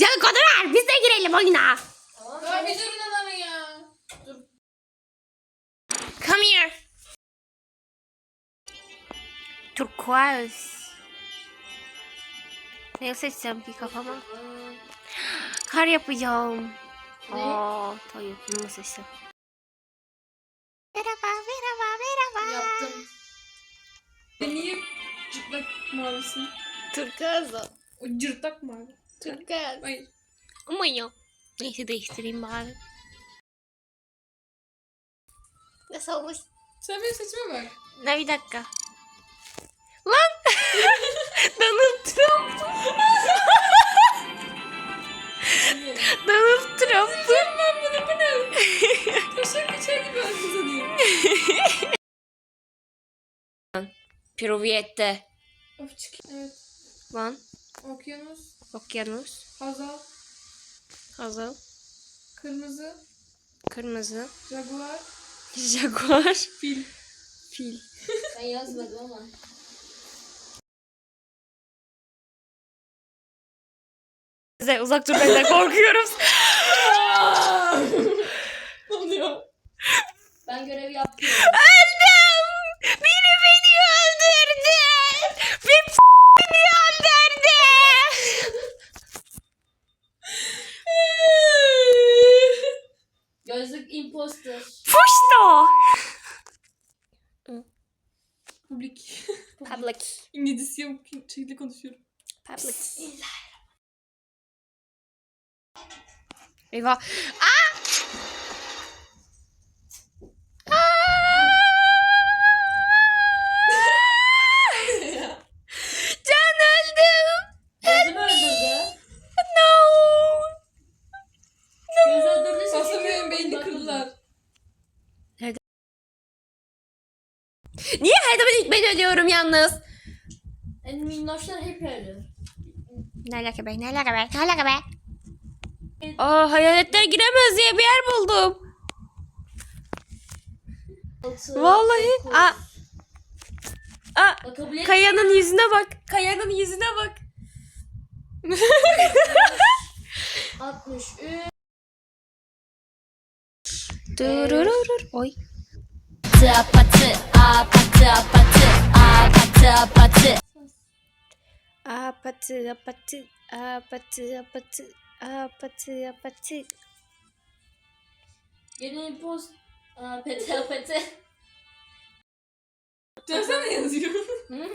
Canı kodu ver. Biz de girelim oyuna. Tamam. Bir durun adamı ya. Dur. Come here. Turquoise. Ne seçsem ki kafama? Kar yapacağım. Ne? Aa, tamam bunu seçsem. Merhaba, merhaba, merhaba. Yaptım. Niye cırtlak mavisi? Turquoise. O cırtlak mavi. Turquoise. Hayır. Ama ya. Neyse değiştireyim bari. Nasıl olmuş? Sen benim saçıma bak. Ne bir dakika. Lan! Donald Trump. Donald Trump. Ben bunu bu ne? Gibi. Of çık. Evet. Lan. Okyanus. Okyanus. Hazal. Hazal. Kırmızı. Kırmızı. Jaguar. Jaguar. Fil. Fil. Ben yazmadım ama. Size uzak dur benden korkuyorum. Ne oluyor? Ben görev yaptım. Öldüm. Biri beni öldürdü. Bir beni öldürdü. Gözlük imposter. Puşto. Publik. Public. İngilizce yok. Şeyle Public. Eyvah. Aa! Aa! Can öldüm. Gözümü öldürdü. No. Göz öldürdüyse Aslında çünkü benim beynini kırdılar. Niye her zaman ilk ben ölüyorum yalnız? En minnoşlar hep öyle. Ne alaka be? Ne alaka be? Ne alaka be? Aa hayaletler giremez diye bir yer buldum. Altı, Vallahi. Aa. Aa. Bakabilir Kaya'nın yüzüne bak. Kaya'nın yüzüne bak. 63. Durururur. Oy. Patı patı a Apatı apatı apatı apatı apatı apatı. Yeni impost. A patı patı. Cansel ne yazıyor? Hı?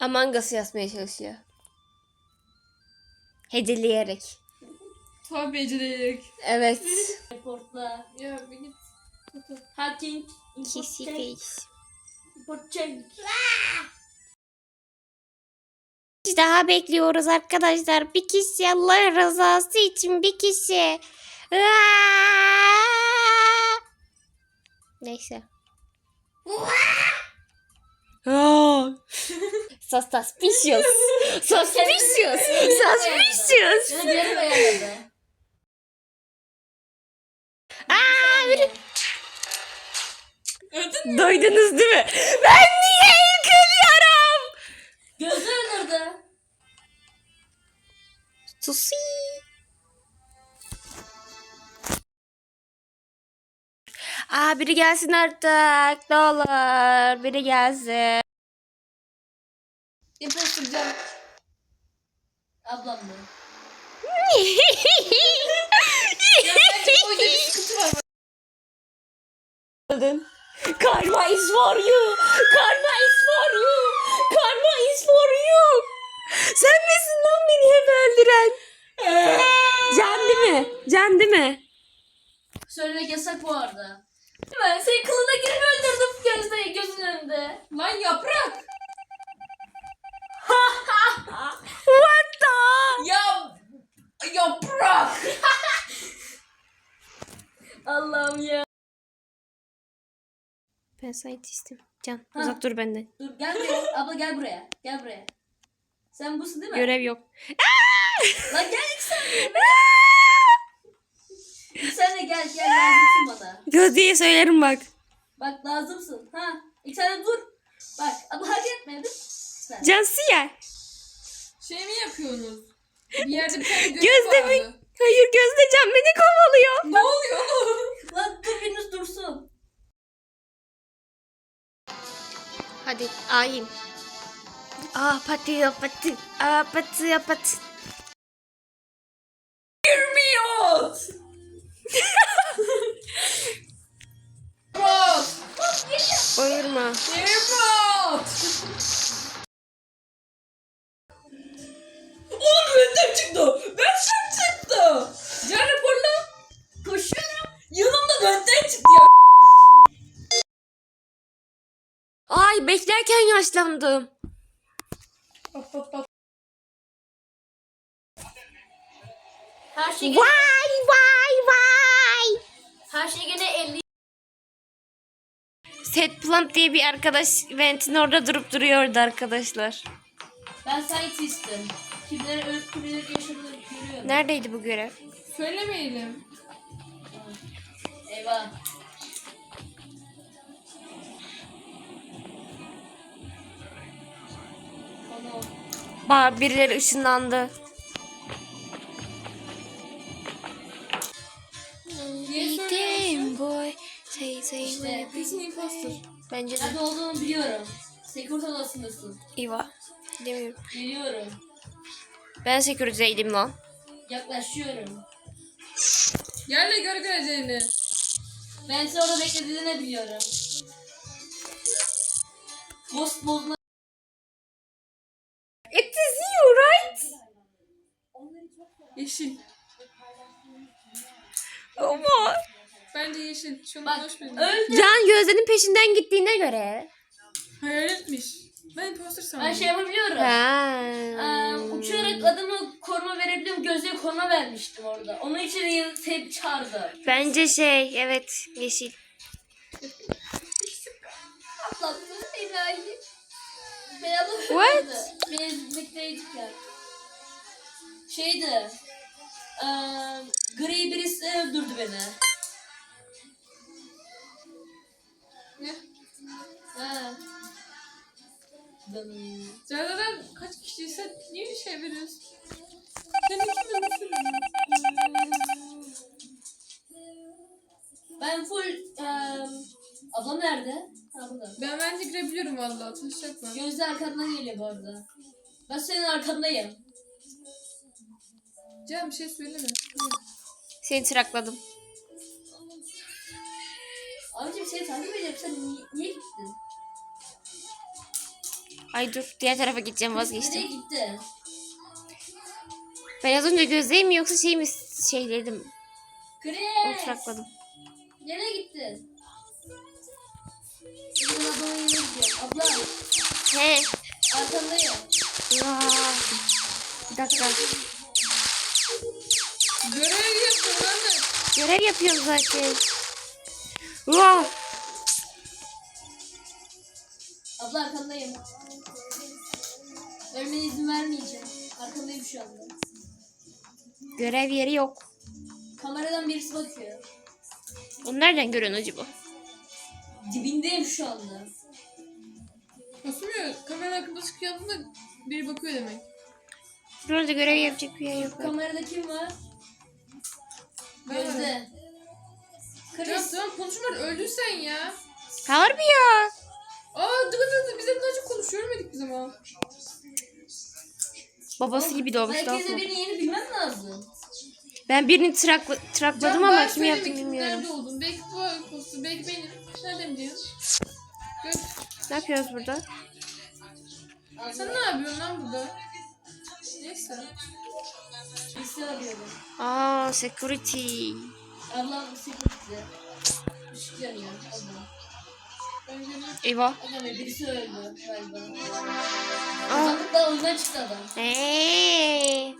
Among Us yazmaya çalışıyor. Hedeleyerek. Tabi becererek. Evet. Reportla. Ya bir git. Hacking. Kissy import face. Import check. Daha bekliyoruz arkadaşlar. Bir kişi Allah rızası için bir kişi. Neyse. Suspicious. Suspicious. Suspicious. Yine geri beğenmedi. Aa, biri... Öldün mü? Duydunuz değil mi? Ben niye ilk ölüyorum? Gözü öldürdü. Susi. Aa biri gelsin artık. Ne olur. Biri gelsin. Can. Ablam mı? Ya bence bu oyunda bir sıkıntı var. Öldün. Karma is for you. Karma is for you. Karma is for you. Sen misin lan beni hep öldüren? Can değil mi? Can değil mi? Söylemek yasak bu arada. Ben senin kılına girip öldürdüm gözde, gözün önünde. Lan yaprak. What the? Ya yaprak. Allah'ım ya. Ben scientist'im. Can Ha. uzak dur benden. Dur gel buraya. Abla gel buraya. Gel buraya. Sen busun değil mi? Görev yok. Lan gel iki saniye. Bir saniye gel gel lazımsın bana. Göz diye söylerim bak. Bak lazımsın. Ha. İlk sen de dur. Bak ama hareket etme. Sen. Can siyer. Şey mi yapıyorsunuz? Bir yerde bir tane görev Gözde mi? vardı. Hadi ayin. Aa patıyor patı. Aa patıyor patı. Girmiyor. Remote. Bağırma. Beklerken yaşlandım. Her şey gene, Vay vay vay. her şey gene 50. Set Plant diye bir arkadaş Vent'in orada durup duruyordu arkadaşlar. Ben scientist'im. Kimlerin ölüp kimlerin yaşadığını görüyorum. Neredeydi bu görev? Söylemeyelim. Eyvah. Ba birileri ışınlandı. Söylüyorsun? boy. Say say İşte. Kesin imposter. Bence de. Nerede olduğunu biliyorum. Security odasındasın. İva. Demiyorum. Geliyorum. Ben security'deydim lan. Yaklaşıyorum. Gel de gör göreceğini. Ben seni orada beklediğini biliyorum. Ghost bozma. It is you right? Yeşil. Ama. Bence yeşil. Şunu Bak boş verin. öldü. Can Gözde'nin peşinden gittiğine göre. Hayal etmiş. Ben imposter sandım. Ben şey yapabiliyorum. Ha. Ee, uçarak adamı koruma verebiliyorum. Gözlüğe koruma vermiştim orada. Onun için de seni çağırdı. Bence şey evet yeşil. Atlattı ilahi. Beyazı What? Beyaz bekleydik ya. Şeydi. Eee gri birisi öldürdü beni. Ne? Ha. Dım. Zaten kaç kişiyse niye bir şey veriyorsun? Sen iki dönüşsün. Ben full eee ablam nerede? Ha burada. Ben bence girebiliyorum valla. Taşacak var. Gözde arkandan geliyor bu arada. Ben senin arkandayım. Can bir şey söyleme. Seni tırakladım. Abicim seni takip edeceğim. Sen niye, niye gittin? Ay dur diğer tarafa gideceğim Nereye vazgeçtim. gitti? Ben az önce Gözde'yi mi yoksa şey mi şey dedim. Onu Chris! tırakladım. Nereye gittin? Ablamın yanına gidiyorum. Abla He. arkandayım. Vay. Bir dakika. Görev yapıyorum zaten. Wow. Abla arkandayım. Ölmene izin vermeyeceğim. Arkandayım şu anda. Görev yeri yok. Kameradan birisi bakıyor. Onu nereden görüyorsun acaba? Dibindeyim şu anda. Basmıyor. Kamera hakkında çıkıyor da biri bakıyor demek. Burada görev yapacak bir yer yok. Kamerada kim var? Tamam Chris. tamam konuşma öldün sen ya. Harbi ya. Aa dıgı dıgı bizden daha çok konuşuyor ölmedik biz ama. Babası gibi doğmuş daha Herkese sonra. birini yeni bilmem lazım. Ben birini trakla, trakladım ama kim yaptığını bilmiyorum. Nerede oldun? Belki bu postu, belki benim. Nereden biliyorsun? Gör. Ne yapıyoruz burada? Sen ne yapıyorsun lan burada? Neyse. Birisi arıyorum. Aa security. Ablam. Abla. Ben geliyorum. Eyvah. Adam birisi öldü galiba. Aa. Sandık daha oyundan çıktı adam. Hey.